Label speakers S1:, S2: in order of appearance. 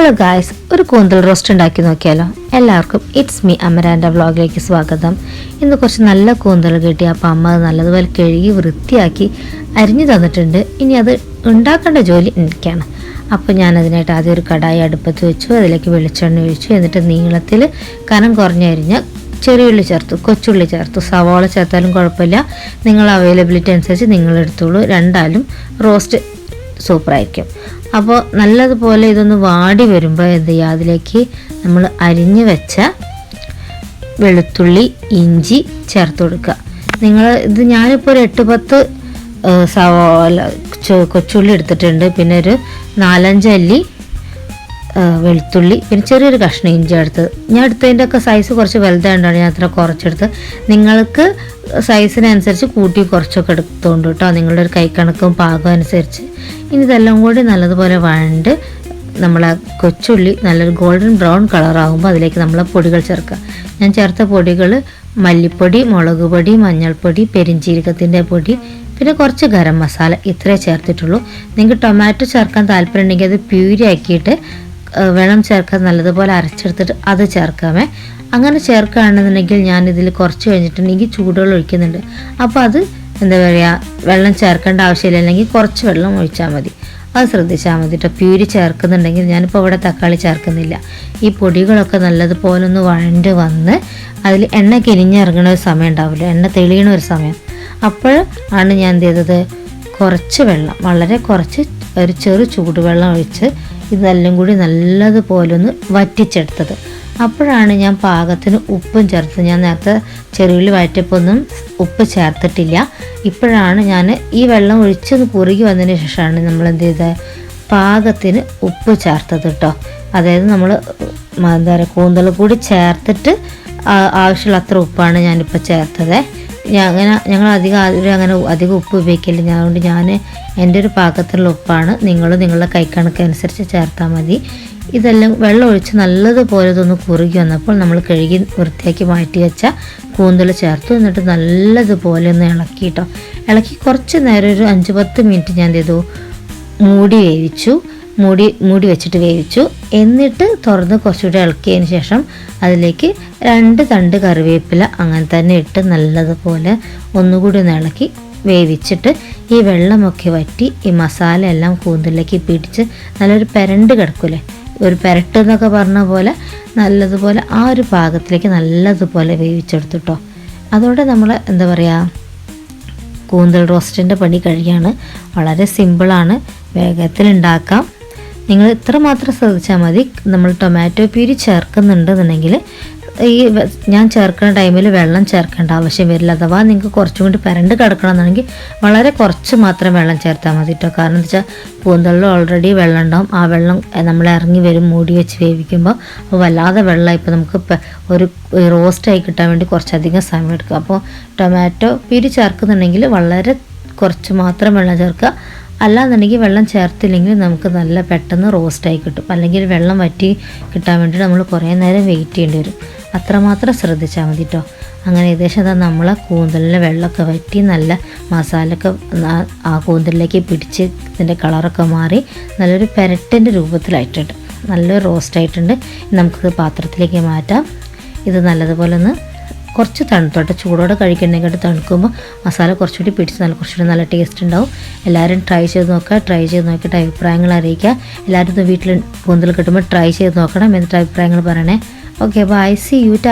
S1: Hello guys ഒരു കൂന്തൽ roast ഉണ്ടാക്കി നോക്കിയാലോ? എല്ലാവർക്കും ഇറ്റ്സ് മീ അമരാന്റെ വ്ളോഗിലേക്ക് സ്വാഗതം. ഇന്ന് കുറച്ച് നല്ല കൂന്തൽ കിട്ടി. അപ്പോൾ അമ്മ അത് നല്ലതുപോലെ കഴുകി വൃത്തിയാക്കി അരിഞ്ഞു തന്നിട്ടുണ്ട്. ഇനി അത് ഉണ്ടാക്കേണ്ട ജോലി എനിക്കാണ്. അപ്പോൾ ഞാൻ അതിനായിട്ട് ആദ്യം ഒരു കടായി അടുപ്പത്ത് വെച്ചു. അതിലേക്ക് വെളിച്ചെണ്ണ ഒഴിച്ചു. എന്നിട്ട് നീളത്തിൽ കനം കുറഞ്ഞരിഞ്ഞ ചെറിയുള്ളി ചേർത്തു. കൊച്ചുള്ളി ചേർത്തു. സവാള ചേർത്താലും കുഴപ്പമില്ല. നിങ്ങൾ അവൈലബിലിറ്റി അനുസരിച്ച് നിങ്ങൾ എടുത്തോളൂ. രണ്ടാലും റോസ്റ്റ് സൂപ്പറായിരിക്കും അപ്പോൾ നല്ലതുപോലെ ഇതൊന്ന് വാടി വരുമ്പോൾ എന്ത് ചെയ്യുക? അതിലേക്ക് നമ്മൾ അരിഞ്ഞു വെച്ച വെളുത്തുള്ളി ഇഞ്ചി ചേർത്ത് കൊടുക്കുക. നിങ്ങൾ ഇത് ഞാനിപ്പോൾ ഒരു എട്ട് പത്ത് സവാള കൊച്ചുള്ളി എടുത്തിട്ടുണ്ട്. പിന്നെ ഒരു നാലഞ്ച് അല്ലി വെളുത്തുള്ളി പിന്നെ ചെറിയൊരു കഷ്ണം ഇഞ്ചി എടുത്തത് ഞാൻ എടുത്തതിന്റെ ഒക്കെ സൈസ് കുറച്ച് വലുതായതുകൊണ്ടാണ് ഞാൻ അത്ര കുറച്ചെടുത്ത്. നിങ്ങൾക്ക് സൈസിനനുസരിച്ച് കൂട്ടി കുറച്ചൊക്കെ എടുത്തോണ്ട് കേട്ടോ. നിങ്ങളുടെ ഒരു കൈക്കണക്കും പാകം അനുസരിച്ച്. ഇനി ഇതെല്ലാം കൂടി നല്ലതുപോലെ വഴണ്ട് നമ്മളെ കൊച്ചുള്ളി നല്ലൊരു ഗോൾഡൻ ബ്രൗൺ കളറാകുമ്പോൾ അതിലേക്ക് നമ്മൾ പൊടികൾ ചേർക്കുക. ഞാൻ ചേർത്ത പൊടികൾ മല്ലിപ്പൊടി മുളക് പൊടി മഞ്ഞൾപ്പൊടി പെരിഞ്ചീരകത്തിന്റെ പൊടി പിന്നെ കുറച്ച് ഗരം മസാല ഇത്രേ ചേർത്തിട്ടുള്ളൂ. നിങ്ങൾക്ക് ടൊമാറ്റോ ചേർക്കാൻ താല്പര്യം ഉണ്ടെങ്കിൽ അത് പ്യൂരി ആക്കിയിട്ട് വെള്ളം ചേർക്കാൻ നല്ലതുപോലെ അരച്ചെടുത്തിട്ട് അത് ചേർക്കാമേ. അങ്ങനെ ചേർക്കുകയാണെന്നുണ്ടെങ്കിൽ ഞാനിതിൽ കുറച്ച് കഴിഞ്ഞിട്ടുണ്ടെങ്കിൽ ചൂടുവെള്ളം ഒഴിക്കുന്നുണ്ട്. അപ്പോൾ അത് എന്താ പറയുക വെള്ളം ചേർക്കേണ്ട ആവശ്യമില്ല. അല്ലെങ്കിൽ കുറച്ച് വെള്ളം ഒഴിച്ചാൽ മതി. അത് ശ്രദ്ധിച്ചാൽ മതി കേട്ടോ പ്യൂരി ചേർക്കുന്നുണ്ടെങ്കിൽ ഞാനിപ്പോൾ ഇവിടെ തക്കാളി ചേർക്കുന്നില്ല. ഈ പൊടികളൊക്കെ നല്ലതുപോലെ ഒന്ന് വഴണ്ട് വന്ന് അതിൽ എണ്ണ കിരിഞ്ഞിറങ്ങണ ഒരു സമയം ഉണ്ടാവില്ല. എണ്ണ തെളിയണ ഒരു സമയം. അപ്പോൾ ആണ് ഞാൻ എന്ത് ചെയ്തത്? കുറച്ച് വെള്ളം വളരെ കുറച്ച് ഒരു ചെറു ചൂടുവെള്ളം ഒഴിച്ച് ഇതെല്ലാം കൂടി നല്ലതുപോലെ ഒന്ന് വറ്റിച്ചെടുത്തത്. അപ്പോഴാണ് ഞാൻ പാകത്തിന് ഉപ്പും ചേർത്തത്. ഞാൻ നേരത്തെ ചെറുവിൽ വഴറ്റപ്പോൾ ഒന്നും ഉപ്പ് ചേർത്തിട്ടില്ല. ഇപ്പോഴാണ് ഞാൻ ഈ വെള്ളം ഒഴിച്ചൊന്ന് കുറുകി വന്നതിന് ശേഷമാണ് നമ്മൾ എന്ത് ചെയ്തത് പാകത്തിന് ഉപ്പ് ചേർത്തത് കേട്ടോ. അതായത് നമ്മൾ എന്താ പറയുക കൂന്തൽ കൂടി ചേർത്തിട്ട് ആവശ്യമുള്ള അത്ര ഉപ്പാണ് ഞാനിപ്പോൾ ചേർത്തത്. ഞാൻ അങ്ങനെ ഞങ്ങൾ അധികം അങ്ങനെ അധികം ഉപ്പ് ഉപയോഗിക്കില്ല ഞാൻ അതുകൊണ്ട് ഞാൻ എന്റെ ഒരു പാകത്തിലുള്ള ഉപ്പാണ്. നിങ്ങൾ നിങ്ങളുടെ കൈക്കണക്കനുസരിച്ച് ചേർത്താൽ മതി. ഇതെല്ലാം വെള്ളം ഒഴിച്ച് നല്ലതുപോലെ ഇതൊന്ന് കുറുകി വന്നപ്പോൾ നമ്മൾ കഴുകി വൃത്തിയാക്കി മാറ്റി വെച്ച കൂന്തൽ ചേർത്തു. എന്നിട്ട് നല്ലതുപോലെ ഒന്ന് ഇളക്കി കേട്ടോ ഇളക്കി കുറച്ച് നേരം ഒരു അഞ്ച് പത്ത് മിനിറ്റ് ഞാൻ എന്ത് ചെയ്തു മൂടി വേവിച്ചു. മൂടി മൂടി വെച്ചിട്ട് വേവിച്ചു. എന്നിട്ട് തുറന്ന് കുറച്ചുകൂടി ഇളക്കിയതിന് ശേഷം അതിലേക്ക് രണ്ട് തണ്ട് കറിവേപ്പില അങ്ങനെ തന്നെ ഇട്ട് നല്ലതുപോലെ ഒന്നുകൂടി ഒന്ന് ഇളക്കി വേവിച്ചിട്ട് ഈ വെള്ളമൊക്കെ വറ്റി ഈ മസാല എല്ലാം കൂന്തലിലേക്ക് പിടിച്ച് നല്ലൊരു പെരണ്ട് കിടക്കൂലേ? ഒരു പെരട്ട് എന്നൊക്കെ പറഞ്ഞ പോലെ നല്ലതുപോലെ ആ ഒരു പാകത്തിലേക്ക് നല്ലതുപോലെ വേവിച്ചെടുത്തു കേട്ടോ അതോടെ നമ്മൾ എന്താ പറയുക കൂന്തൽ റോസ്റ്റിന്റെ പണി കഴിയാണ്. വളരെ സിമ്പിളാണ്. വേഗത്തിൽ ഉണ്ടാക്കാം നിങ്ങൾ ഇത്ര മാത്രം ശ്രദ്ധിച്ചാൽ മതി. നമ്മൾ ടൊമാറ്റോ പ്യൂരി ചേർക്കുന്നുണ്ടെന്നുണ്ടെങ്കിൽ ഈ ഞാൻ ചേർക്കുന്ന ടൈമിൽ വെള്ളം ചേർക്കേണ്ട ആവശ്യം വരില്ല. അഥവാ നിങ്ങൾക്ക് കുറച്ചും കൂടി പരണ്ട് കിടക്കണമെന്നുണ്ടെങ്കിൽ വളരെ കുറച്ച് മാത്രം വെള്ളം ചേർത്താൽ മതി കേട്ടോ കാരണം എന്താ വെച്ചാൽ കൂന്തലിൽ ഓൾറെഡി വെള്ളം ഉണ്ടാവും. ആ വെള്ളം നമ്മൾ ഇറങ്ങി വരും മൂടി വെച്ച് വേവിക്കുമ്പോൾ അപ്പോൾ വല്ലാതെ വെള്ളം ഇപ്പോൾ നമുക്ക് ഒരു റോസ്റ്റായി കിട്ടാൻ വേണ്ടി കുറച്ചധികം സമയം എടുക്കും. അപ്പോൾ ടൊമാറ്റോ പ്യൂരി ചേർക്കുന്നുണ്ടെങ്കിൽ വളരെ കുറച്ച് മാത്രം വെള്ളം ചേർക്കുക. അല്ലാന്നുണ്ടെങ്കിൽ വെള്ളം ചേർത്തില്ലെങ്കിൽ നമുക്ക് നല്ല പെട്ടെന്ന് റോസ്റ്റായി കിട്ടും. അല്ലെങ്കിൽ വെള്ളം വറ്റി കിട്ടാൻ വേണ്ടി നമ്മൾ കുറേ നേരം വെയിറ്റ് ചെയ്യേണ്ടി വരും. അത്രമാത്രം ശ്രദ്ധിച്ചാൽ മതി കേട്ടോ അങ്ങനെ ഏകദേശം അതാ നമ്മളെ കൂന്തലിന് വെള്ളമൊക്കെ വറ്റി നല്ല മസാലയൊക്കെ ആ- കൂന്തലിലേക്ക് പിടിച്ച് ഇതിന്റെ കളറൊക്കെ മാറി നല്ലൊരു പെരട്ടിന്റെ രൂപത്തിലായിട്ടുണ്ട്. നല്ലൊരു റോസ്റ്റായിട്ടുണ്ട് നമുക്കിത് പാത്രത്തിലേക്ക് മാറ്റാം. ഇത് നല്ലതുപോലെ ഒന്ന് കുറച്ച് തണുത്തോട്ടെ ചൂടോടെ കഴിക്കുന്നതിനെക്കാട്ട് തണുക്കുമ്പോൾ മസാല കുറച്ചുകൂടി പിടിച്ച് നല്ല കുറച്ചുകൂടി നല്ല ടേസ്റ്റ് ഉണ്ടാവും. എല്ലാവരും ട്രൈ ചെയ്ത് നോക്കുക. ട്രൈ ചെയ്ത് നോക്കിയിട്ട് അഭിപ്രായങ്ങൾ അറിയിക്കുക. എല്ലാവരും വീട്ടിൽ കൂന്തൽ കിട്ടുമ്പോൾ ട്രൈ ചെയ്ത് നോക്കണം എന്നിട്ട് അഭിപ്രായങ്ങൾ പറയണേ. ഓക്കെ അപ്പോൾ ഐ സി യു